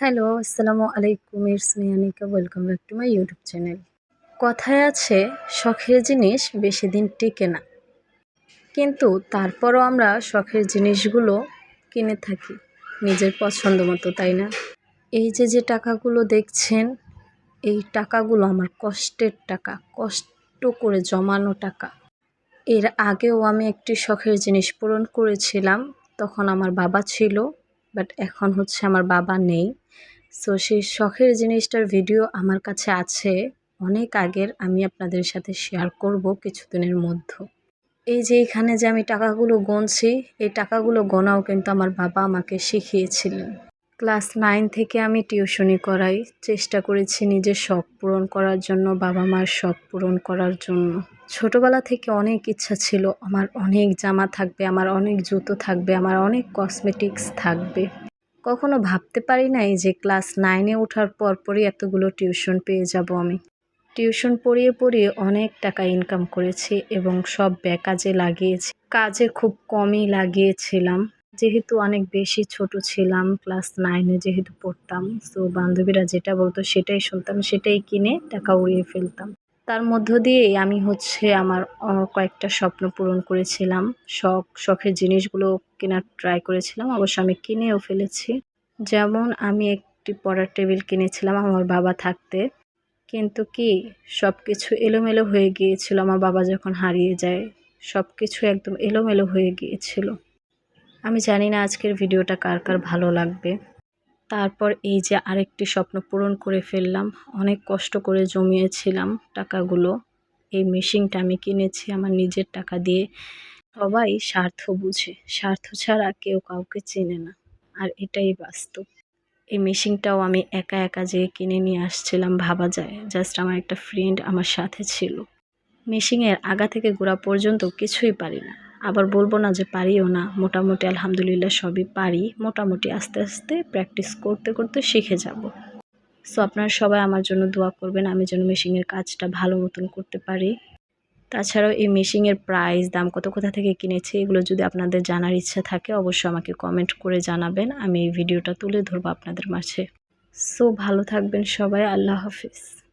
Hello, আসসালামু আলাইকুম it's welcome back to my YouTube channel কথায় আছে, শখের জিনিস বেশি দিন টিকে না। কিন্তু তারপরও আমরা শখের জিনিসগুলো কিনে থাকি, নিজের পছন্দ মতো, তাই না? এই যে যে টাকাগুলো দেখছেন, এই টাকাগুলো আমার কষ্টের টাকা, কষ্ট করে জমানো টাকা। এর আগেও আমি একটি শখের জিনিস পূরণ করেছিলাম, তখন আমার বাবা ছিল বাট এখন হচ্ছে আমার বাবা নেই। সো সেই শখের জিনিসটার ভিডিও আমার কাছে আছে। অনেক আগের আমি আপনাদের সাথে শেয়ার করব কিছুদিনের মধ্যে। এই যে এখানে যে আমি টাকাগুলো গনছি, এই টাকাগুলো গোনাও কিন্তু আমার বাবা আমাকে শিখিয়েছিলেন। ক্লাস নাইন থেকে আমি টিউশনি করাই। চেষ্টা করেছি নিজের শখ পূরণ করার জন্য, বাবা মার শখ পূরণ করার জন্য। ছোটবেলা থেকে অনেক ইচ্ছা ছিল, আমার অনেক জামা থাকবে, আমার অনেক জুতো থাকবে, আমার অনেক কসমেটিক্স থাকবে। কখনো ভাবতে পারি নাই যে ক্লাস নাইনে ওঠার পরপরই এতগুলো টিউশন পেয়ে যাব আমি। টিউশন পড়িয়ে পড়িয়ে অনেক টাকা ইনকাম করেছি এবং সব ব্যাকাজে লাগিয়েছি। কাজে খুব কমই লাগিয়েছিলাম। যেহেতু অনেক বেশি ছোট ছিলাম ক্লাস নাইনে যেহেতু পড়তাম তো বান্ধবীরা যেটা বলতো সেটাই শুনতাম, সেটাই কিনে টাকা উড়িয়ে ফেলতাম। তার মধ্য দিয়েই আমি হচ্ছে আমার কয়েকটা স্বপ্ন পূরণ করেছিলাম, শখ, শখের জিনিসগুলো কেনার ট্রাই করেছিলাম, অবশ্য আমি কিনেও ফেলেছি। যেমন আমি একটি পড়ার টেবিল কিনেছিলাম আমার বাবা থাকতে, কিন্তু কি সব কিছু এলোমেলো হয়ে গিয়েছিল, আমার বাবা যখন হারিয়ে যায় সব কিছু একদম এলোমেলো হয়ে গিয়েছিল। আমি জানি না আজকের ভিডিওটা কার কার ভালো লাগবে। তারপর এই যে আরেকটি স্বপ্ন পূরণ করে ফেললাম, অনেক কষ্ট করে জমিয়েছিলাম টাকাগুলো। এই মেশিনটা আমি কিনেছি আমার নিজের টাকা দিয়ে। সবাই স্বার্থ বুঝে, স্বার্থ ছাড়া কেউ কাউকে চেনে না, আর এটাই বাস্তব। এই মেশিনটাও আমি একা একা যেয়ে কিনে নিয়ে আসছিলাম ভাবা যায় জাস্ট আমার একটা ফ্রেন্ড আমার সাথে ছিল। মেশিনের আগা থেকে গোড়া পর্যন্ত কিছুই পারি না। আবার বলব না যে পারিও না। মোটামুটি আলহামদুলিল্লাহ সবই পারি। মোটামুটি আস্তে আস্তে প্র্যাকটিস করতে করতে শিখে যাব। সো আপনারা সবাই আমার জন্য দোয়া করবেন, আমি যেন মেশিনের কাজটা ভালো মতন করতে পারি। তাছাড়াও এই মেশিনের প্রাইস দাম কত, কোথা থেকে কিনেছি, এগুলো যদি আপনাদের জানার ইচ্ছা থাকে, অবশ্যই আমাকে কমেন্ট করে জানাবেন। আমি এই ভিডিওটা তুলে ধরবো আপনাদের মাঝে। সো ভালো থাকবেন সবাই, আল্লাহ হাফিজ।